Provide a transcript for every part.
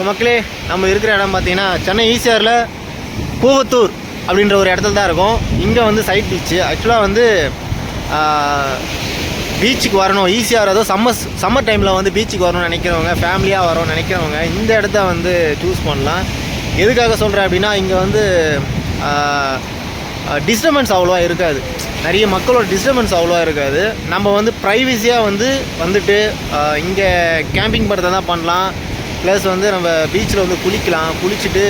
இப்போ மக்களே நம்ம இருக்கிற இடம் பார்த்தீங்கன்னா சென்னை ஈசிஆரில் கூவத்தூர் அப்படின்ற ஒரு இடத்துல தான் இருக்கும். இங்கே வந்து சைட் பீச்சு ஆக்சுவலாக வந்து பீச்சுக்கு வரணும். ஈஸியாக அதோ சம்மர் சம்மர் டைமில் வந்து பீச்சுக்கு வரணும்னு நினைக்கிறவங்க ஃபேமிலியாக வரணும்னு நினைக்கிறவங்க இந்த இடத்த வந்து சூஸ் பண்ணலாம். எதுக்காக சொல்கிறேன் அப்படின்னா இங்கே வந்து டிஸ்டர்பன்ஸ் அவ்வளோவா இருக்காது. நிறைய மக்களோட டிஸ்டர்பன்ஸ் அவ்வளோவா இருக்காது. நம்ம வந்து ப்ரைவசியாக வந்து வந்துட்டு இங்கே கேம்பிங் பண்ணுறதை தான் பண்ணலாம். ப்ளஸ் வந்து நம்ம பீச்சில் வந்து குளிக்கலாம் குளிச்சுட்டு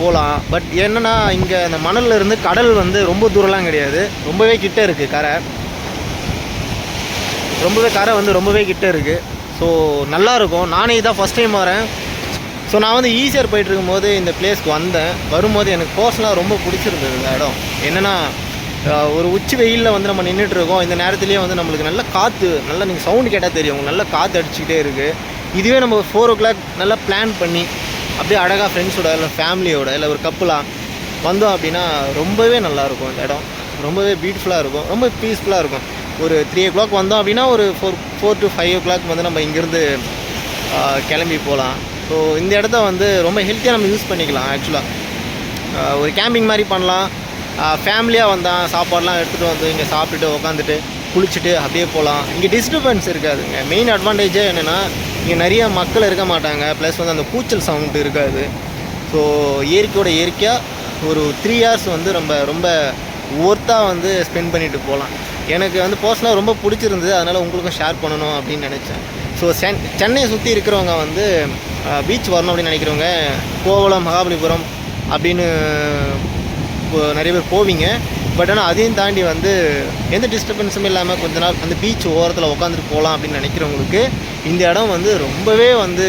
போகலாம் பட் என்னென்னா இங்கே அந்த மணல்ல இருந்து கடல் வந்து ரொம்ப தூரம்லாம் கிடையாது. ரொம்பவே கிட்டே இருக்குது கரை. ரொம்பவே கரை வந்து ரொம்பவே கிட்டே இருக்குது ஸோ நல்லாயிருக்கும் நானே இதான் ஃபஸ்ட் டைம் வரேன். ஸோ நான் வந்து ஈஸியர் போயிட்டு இருக்கும்போது இந்த பிளேஸ்க்கு வந்தேன். வரும்போது எனக்கு பர்சனலாக ரொம்ப பிடிச்சிருந்தது இந்த இடம். என்னென்னா ஒரு உச்சி வெயிலில் வந்து நம்ம நின்றுட்டு இருக்கோம். இந்த நேரத்துலேயே வந்து நம்மளுக்கு நல்ல காற்று நல்லா நீங்கள் சவுண்டு கேட்டால் தெரியும். உங்களுக்கு நல்ல காற்று அடிச்சுக்கிட்டே இருக்குது இதுவே நம்ம ஃபோர் ஓ கிளாக் நல்லா பிளான் பண்ணி அப்படியே அழகாக ஃப்ரெண்ட்ஸோட இல்லை ஃபேமிலியோட இல்லை ஒரு கப்புலாக வந்தோம் அப்படின்னா ரொம்பவே நல்லாயிருக்கும் இந்த இடம். ரொம்பவே பியூட்டிஃபுல்லாக இருக்கும். ரொம்ப பீஸ்ஃபுல்லாக இருக்கும். ஒரு த்ரீ ஓ கிளாக் வந்தோம் அப்படின்னா ஒரு four four to five o'clock வந்து நம்ம இங்கேருந்து கிளம்பி போகலாம். ஸோ இந்த இடத்த வந்து ரொம்ப ஹெல்த்தியாக நம்ம யூஸ் பண்ணிக்கலாம் ஆக்சுவலாக ஒரு கேம்பிங் மாதிரி பண்ணலாம். ஃபேமிலியாக வந்தால் சாப்பாடெலாம் எடுத்துகிட்டு வந்து இங்கே சாப்பிட்டுட்டு உக்காந்துட்டு குளிச்சுட்டு அப்படியே போகலாம். இங்கே டிஸ்டர்பன்ஸ் இருக்காதுங்க. மெயின் அட்வான்டேஜே என்னென்னா இங்கே நிறைய மக்கள் இருக்க மாட்டாங்க. ப்ளஸ் வந்து அந்த கூச்சல் சவுண்டு இருக்காது. ஸோ இயற்கையோட இயற்கையாக ஒரு த்ரீ ஹார்ஸ் வந்து ரொம்ப ரொம்ப ஒர்த்தாக வந்து ஸ்பெண்ட் பண்ணிட்டு போகலாம். எனக்கு வந்து பர்சனலாக ரொம்ப பிடிச்சிருந்தது. அதனால் உங்களுக்கும் ஷேர் பண்ணணும் அப்படின்னு நினச்சேன். ஸோ சென் சென்னையை சுற்றி இருக்கிறவங்க வந்து பீச் வரணும் அப்படின்னு நினைக்கிறவங்க கோவளம் மகாபலிபுரம் அப்படின்னு நிறைய பேர் போவீங்க. பட் ஆனால் அதையும் தாண்டி வந்து எந்த டிஸ்டர்பன்ஸும் இல்லாமல் கொஞ்ச நாள் அந்த பீச் ஓரத்தில் உட்காந்துட்டு போகலாம் அப்படின்னு நினைக்கிறவங்களுக்கு இந்த இடம் வந்து ரொம்பவே வந்து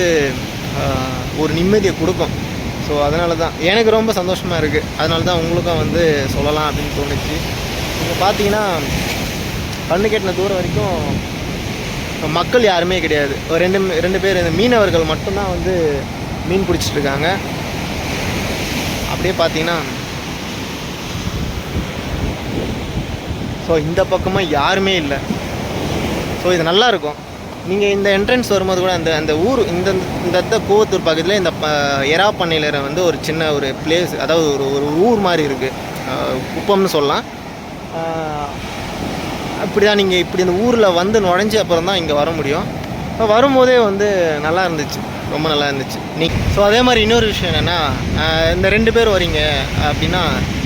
ஒரு நிம்மதியை கொடுக்கும். ஸோ அதனால தான் எனக்கு ரொம்ப சந்தோஷமாக இருக்குது அதனால தான் உங்களுக்கும் வந்து சொல்லலாம் அப்படின்னு தோணுச்சு. இங்கே பார்த்தீங்கன்னா கண்ணு கெட்டின தூரம் வரைக்கும் மக்கள் யாருமே கிடையாது. ஒரு ரெண்டு ரெண்டு பேர் இந்த மீனவர்கள் மட்டும்தான் வந்து மீன் பிடிச்சிட்டு இருக்காங்க. அப்படியே பார்த்தீங்கன்னா ஸோ இந்த பக்கமாக யாருமே இல்லை. ஸோ இது நல்லா இருக்கும் நீங்கள் இந்த என்ட்ரன்ஸ் வரும்போது கூட அந்த அந்த ஊர் இந்த இந்த இடத்த கோவத்தூர் பக்கத்தில் இந்த ப எரா பண்ணையில் வந்து ஒரு சின்ன ஒரு பிளேஸ் அதாவது ஒரு ஒரு ஊர் மாதிரி இருக்குது குப்பம்னு சொல்லலாம். அப்படி தான் நீங்கள் இப்படி இந்த ஊரில் வந்து நுழைஞ்ச அப்புறம் தான் இங்கே வர முடியும். இப்போ வரும்போதே வந்து நல்லா இருந்துச்சு. ரொம்ப நல்லா இருந்துச்சு. நீ ஸோ அதே மாதிரி இன்னொரு விஷயம் என்னென்னா இந்த ரெண்டு பேர் வரீங்க அப்படின்னா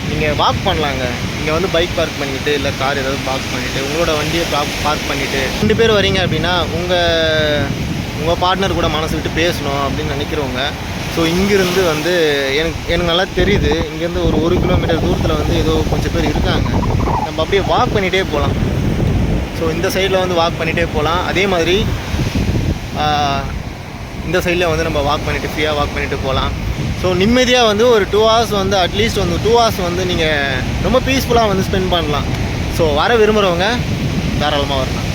நீங்கள் வாக் பண்ணலாங்க. இங்கே வந்து பைக் பார்க் பண்ணிவிட்டு இல்லை கார் ஏதாவது பார்க் பண்ணிவிட்டு உங்களோட வண்டியை பார்க் பண்ணிவிட்டு ரெண்டு பேர் வரீங்க அப்படின்னா உங்கள் உங்கள் பார்ட்னர் கூட மனசு விட்டு பேசணும் அப்படின்னு நினைக்கிறவங்க. ஸோ இங்கேருந்து வந்து எனக்கு எனக்கு நல்லா தெரியுது. இங்கேருந்து ஒரு ஒரு கிலோமீட்டர் தூரத்தில் வந்து ஏதோ கொஞ்சம் பேர் இருக்காங்க. நம்ம அப்படியே வாக் பண்ணிகிட்டே போகலாம். ஸோ இந்த சைடில் வந்து வாக் பண்ணிகிட்டே போகலாம். அதே மாதிரி இந்த சைடில் வந்து நம்ம வாக் பண்ணிவிட்டு ஃப்ரீயாக வாக் பண்ணிவிட்டு போகலாம். ஸோ நிம்மதியாக வந்து ஒரு டூ ஹவர்ஸ் வந்து அட்லீஸ்ட் வந்து டூ ஹவர்ஸ் வந்து நீங்கள் ரொம்ப பீஸ்ஃபுல்லாக வந்து ஸ்பெண்ட் பண்ணலாம். ஸோ வர விரும்புகிறவங்க தாராளமாக வரலாம்.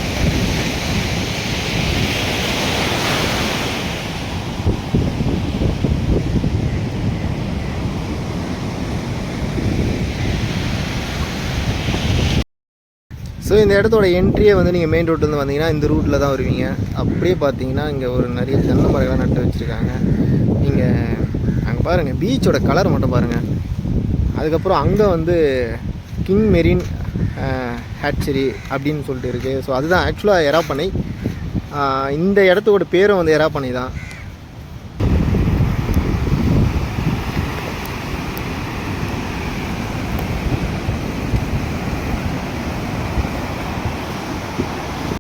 ஸோ இந்த இடத்தோட என்ட்ரியே வந்து நீங்கள் மெயின் ரோட்லேருந்து வந்தீங்கன்னா இந்த ரூட்டில் தான் வருவீங்க. அப்படியே பார்த்தீங்கன்னா இங்கே ஒரு நிறைய தென்னை மரங்கள்லாம் நட்டு வச்சுருக்காங்க. நீங்கள் அங்கே பாருங்கள் பீச்சோட கலர் மட்டும் பாருங்கள் அதுக்கப்புறம் அங்கே வந்து கிங் மெரின் ஹேட்சரி அப்படின்னு சொல்லிட்டு இருக்குது ஸோ அதுதான் ஆக்சுவலாக எராப்பனை இந்த இடத்தோட பேரும் வந்து எராப்பனை தான்.